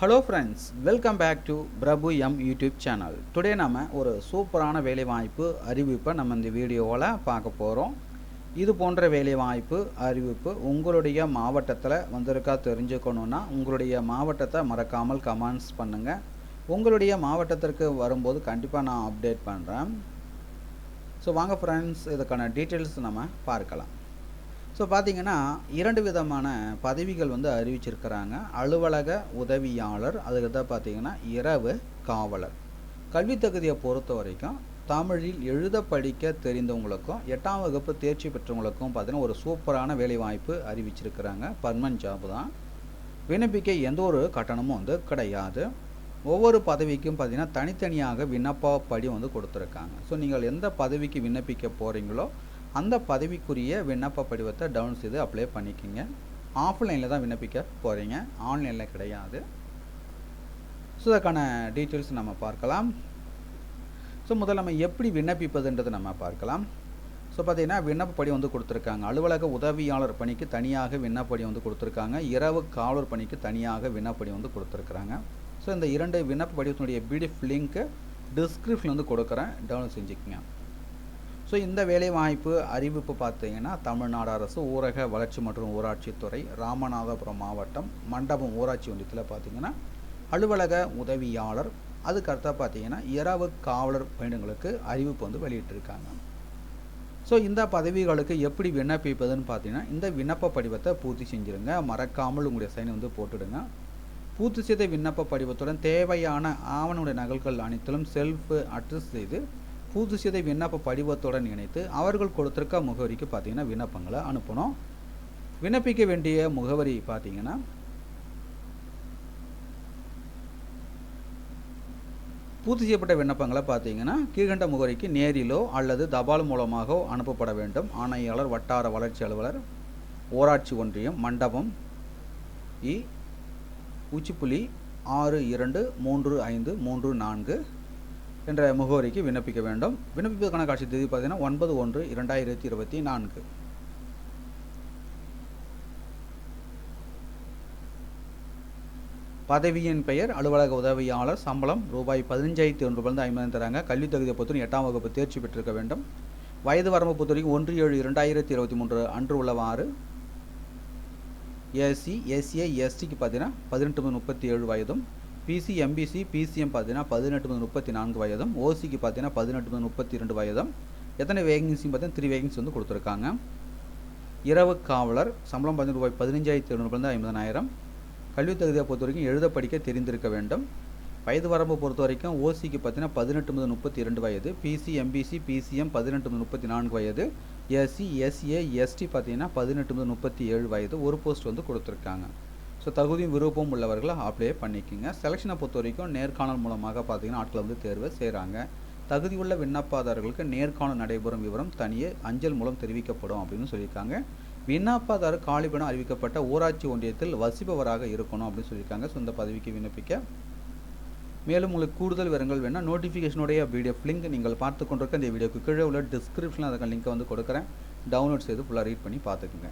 Hello friends welcome back to Prabhu M YouTube channel today நம்ம ஒரு சூப்பரான வேலைவாய்ப்பு அறிவிப்பை நம்ம இந்த வீடியோவில் பார்க்க போகிறோம் இது போன்ற வேலைவாய்ப்பு அறிவிப்பு உங்களுடைய மாவட்டத்தில் வந்திருக்கா தெரிஞ்சுக்கணுன்னா உங்களுடைய மாவட்டத்தை மறக்காமல் கமெண்ட்ஸ் பண்ணுங்கள் உங்களுடைய மாவட்டத்திற்கு வரும்போது கண்டிப்பாக நான் அப்டேட் பண்ணுறேன் ஸோ வாங்க ஃப்ரெண்ட்ஸ் இதுக்கான டீட்டெயில்ஸ் நம்ம பார்க்கலாம். ஸோ பார்த்தீங்கன்னா இரண்டு விதமான பதவிகள் வந்து அறிவிச்சிருக்கிறாங்க. அலுவலக உதவியாளர் அதுக்கு தான் பார்த்தீங்கன்னா இரவு காவலர். கல்வி தகுதியை பொறுத்த வரைக்கும் தமிழில் எழுத படிக்க தெரிந்தவங்களுக்கும் எட்டாம் வகுப்பு தேர்ச்சி பெற்றவங்களுக்கும் பார்த்தீங்கன்னா ஒரு சூப்பரான வேலைவாய்ப்பு அறிவிச்சிருக்கிறாங்க. பர்மனன்ட் ஜாப் தான். விண்ணப்பிக்க எந்த ஒரு கட்டணமும் வந்து கிடையாது. ஒவ்வொரு பதவிக்கும் பார்த்தீங்கன்னா தனித்தனியாக விண்ணப்ப படி வந்து கொடுத்துருக்காங்க. ஸோ நீங்கள் எந்த பதவிக்கு விண்ணப்பிக்க போகிறீங்களோ அந்த பதவிக்குரிய விண்ணப்ப படிவத்தை டவுன் செய்து அப்ளை பண்ணிக்கோங்க. ஆஃப்லைனில் தான் விண்ணப்பிக்க போகிறீங்க ஆன்லைனில் கிடையாது. ஸோ அதற்கான டீட்டெயில்ஸ் நம்ம பார்க்கலாம். ஸோ முதல்ல நம்ம எப்படி விண்ணப்பிப்பதுன்றதை நம்ம பார்க்கலாம். ஸோ பார்த்தீங்கன்னா விண்ணப்பப்படி வந்து கொடுத்துருக்காங்க. அலுவலக உதவியாளர் பணிக்கு தனியாக விண்ணப்படி வந்து கொடுத்துருக்காங்க. இரவு காவலர் பணிக்கு தனியாக விண்ணப்படி வந்து கொடுத்துருக்குறாங்க. ஸோ இந்த இரண்டு விண்ணப்ப படிவத்தினுடைய பிடிஎஃப் லிங்க்கு டிஸ்கிரிப்ஷன் வந்து கொடுக்குறேன். டவுன்லோட் செஞ்சுக்கோங்க. ஸோ இந்த வேலைவாய்ப்பு அறிவிப்பு பார்த்தீங்கன்னா தமிழ்நாடு அரசு ஊரக வளர்ச்சி மற்றும் ஊராட்சித்துறை ராமநாதபுரம் மாவட்டம் மண்டபம் ஊராட்சி ஒன்றியத்தில் பார்த்தீங்கன்னா அலுவலக உதவியாளர் அதுக்கு பார்த்தீங்கன்னா இரவு காவலர் பணிகளுக்கு அறிவிப்பு வந்து வெளியிட்டிருக்காங்க. ஸோ இந்த பதவிகளுக்கு எப்படி விண்ணப்பிப்பதுன்னு பார்த்தீங்கன்னா இந்த விண்ணப்ப படிவத்தை பூர்த்தி செஞ்சுருங்க. மறக்காமல் உங்களுடைய சைனை வந்து போட்டுடுங்க. பூர்த்தி செய்த விண்ணப்ப படிவத்துடன் தேவையான ஆவணனுடைய நகல்கள் அனைத்திலும் செல்ஃப் அட்ரஸ் செய்து பூர்த்தி செய்த விண்ணப்ப படிவத்துடன் இணைத்து அவர்கள் கொடுத்துருக்க முகவரிக்கு பார்த்தீங்கன்னா விண்ணப்பங்களை அனுப்பணும். விண்ணப்பிக்க வேண்டிய முகவரி பார்த்தீங்கன்னா பூர்த்தி செய்யப்பட்ட விண்ணப்பங்களை பார்த்தீங்கன்னா கீழ்கண்ட முகவரிக்கு நேரிலோ அல்லது தபால் மூலமாகவோ அனுப்பப்பட வேண்டும். ஆணையாளர் வட்டார வளர்ச்சி அலுவலர் ஊராட்சி ஒன்றியம் மண்டபம் இ உச்சிப்புலி ஆறு இரண்டு மூன்று ஐந்து மூன்று நான்கு என்ற முகவரிக்கு விண்ணப்பிக்க வேண்டும். விண்ணப்பிப்பதற்கான காட்சி தேதி பார்த்தீங்கன்னா ஒன்பது ஒன்று இரண்டாயிரத்தி இருபத்தி நான்கு. பதவியின் பெயர் அலுவலக உதவியாளர் சம்பளம் ரூபாய் பதினஞ்சாயிரத்தி ஒன்று ரூபாய் ஐம்பது தராங்க. கல்வித் தகுதியை பொறுத்தவரை எட்டாம் வகுப்பு தேர்ச்சி பெற்றிருக்க வேண்டும். வயது வரம்பு பொறுத்தவரைக்கும் ஒன்று ஏழு இரண்டாயிரத்தி இருபத்தி மூன்று அன்று உள்ளவாறு எஸ்சி எஸ்ஏ எஸ்டிக்கு பார்த்தீங்கன்னா பதினெட்டு முப்பத்தி ஏழு வயதும் பிசி எம்பிசி பிசிஎம் பார்த்தீங்கன்னா பதினெட்டு முதல் முப்பத்தி நான்கு வயதும் ஓசிக்கு பார்த்தீங்கன்னா பதினெட்டு முதல் முப்பத்தி ரெண்டு வயதும் எத்தனை வேகன்சியும் பார்த்தீங்கன்னா த்ரீ வேகன்சி வந்து கொடுத்துருக்காங்க. இரவு காவலர் சம்பளம் பதினஞ்சு ரூபாய் பதினஞ்சாயிரத்தி எழுநூறுலேருந்து ஐம்பதனாயிரம் கல்வித் தகுதியை பொறுத்த வரைக்கும் எழுத படிக்க தெரிந்திருக்க வேண்டும். வயது வரம்பு பொறுத்த வரைக்கும் ஓசிக்கு பார்த்தீங்கன்னா பதினெட்டு முதல் முப்பத்தி இரண்டு வயது பிசி எம்பிசி பிசிஎம் பதினெட்டு முதல் முப்பத்தி நான்கு வயது எஸ்சி எஸ்ஏ எஸ்டி பார்த்தீங்கன்னா பதினெட்டு முதல் முப்பத்தி ஏழு வயது ஒரு போஸ்ட் வந்து கொடுத்துருக்காங்க. ஸோ தகுதியும் விருப்பமும் உள்ளவர்களை அப்ளை பண்ணிக்கோங்க. செலெக்ஷனை பொறுத்த வரைக்கும் நேர்காணல் மூலமாக பார்த்தீங்கன்னா ஆட்களை வந்து தேர்வு செய்கிறாங்க தகுதியுள்ள விண்ணப்பதாரர்களுக்கு நேர்காணல் நடைபெறும் விவரம் தனியே அஞ்சல் மூலம் தெரிவிக்கப்படும் அப்படின்னு சொல்லியிருக்காங்க. விண்ணப்பதாரர் காலிபடம் அறிவிக்கப்பட்ட ஊராட்சி ஒன்றியத்தில் வசிப்பவராக இருக்கணும் அப்படின்னு சொல்லியிருக்காங்க. சொந்த பதவிக்கு விண்ணப்பிக்க. மேலும் உங்களுக்கு கூடுதல் விவரங்கள் வேணால் நோட்டிஃபிகேஷனுடைய பிடிஎஃப் லிங்க் நீங்கள் பார்த்து கொண்டிருக்க இந்த வீடியோக்கு கீழே உள்ள டிஸ்கிரிப்ஷனில் அதுக்கான லிங்க்கை வந்து கொடுக்குறேன். டவுன்லோட் செய்து ஃபுல்லாக ரீட் பண்ணி பார்த்துக்குங்க.